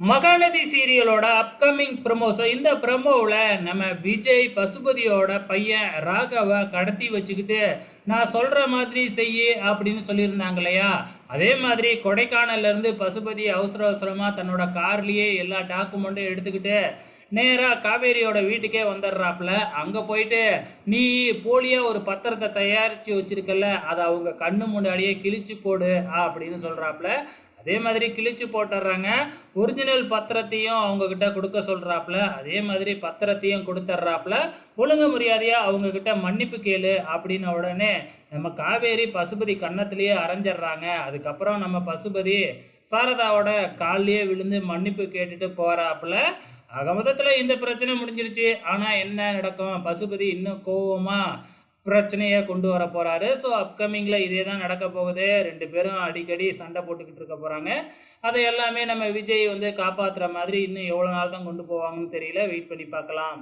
Mahanadi சீரியலோட upcoming ப்ரமோஸோ இந்த ப்ரமோவில் நம்ம விஜய் பசுபதியோட பையன் ராகவை கடத்தி வச்சுக்கிட்டு நான் சொல்கிற மாதிரி செய்யு அப்படின்னு சொல்லியிருந்தாங்க இல்லையா? அதே மாதிரி கொடைக்கானல்ல இருந்து பசுபதி அவசர அவசரமாக தன்னோட கார்லேயே எல்லா டாக்குமெண்ட்டும் எடுத்துக்கிட்டு நேராக காவேரியோட வீட்டுக்கே வந்துடுறாப்புல. அங்கே போயிட்டு நீ போலியாக ஒரு பத்திரத்தை தயாரித்து வச்சுருக்கல அதை அவங்க கண்ணு முன்னாடியே கிழிச்சு போடு அப்படின்னு சொல்கிறாப்புல அதே மாதிரி கிழிச்சு போட்டுடுறாங்க. ஒரிஜினல் பத்திரத்தையும் அவங்கக்கிட்ட கொடுக்க சொல்கிறாப்புல அதே மாதிரி பத்திரத்தையும் கொடுத்துட்றாப்புல. ஒழுங்கு மரியாதையாக அவங்கக்கிட்ட மன்னிப்பு கேளு அப்படின்ன உடனே நம்ம காவேரி பசுபதி கன்னத்திலேயே அரைஞ்சிடுறாங்க. அதுக்கப்புறம் நம்ம பசுபதி சாரதாவோட கால்லயே விழுந்து மன்னிப்பு கேட்டுட்டு போகிறாப்புல ஆக மொத்தத்தில் இந்த பிரச்சனை முடிஞ்சிருச்சு. ஆனால் என்ன நடக்கும்? பசுபதி இன்னும் கோவமாக பிரச்சனையை கொண்டு வர போகிறாரு ஸோ அப்கமிங்கில் இதே தான் நடக்க போகுது. ரெண்டு பேரும் அடிக்கடி சண்டை போட்டுக்கிட்டு இருக்க போகிறாங்க அதை எல்லாமே நம்ம விஜய் வந்து காப்பாற்றுற மாதிரி இன்னும் எவ்வளோ நாள் தான் கொண்டு போவாங்கன்னு தெரியல. வெயிட் பண்ணி பார்க்கலாம்.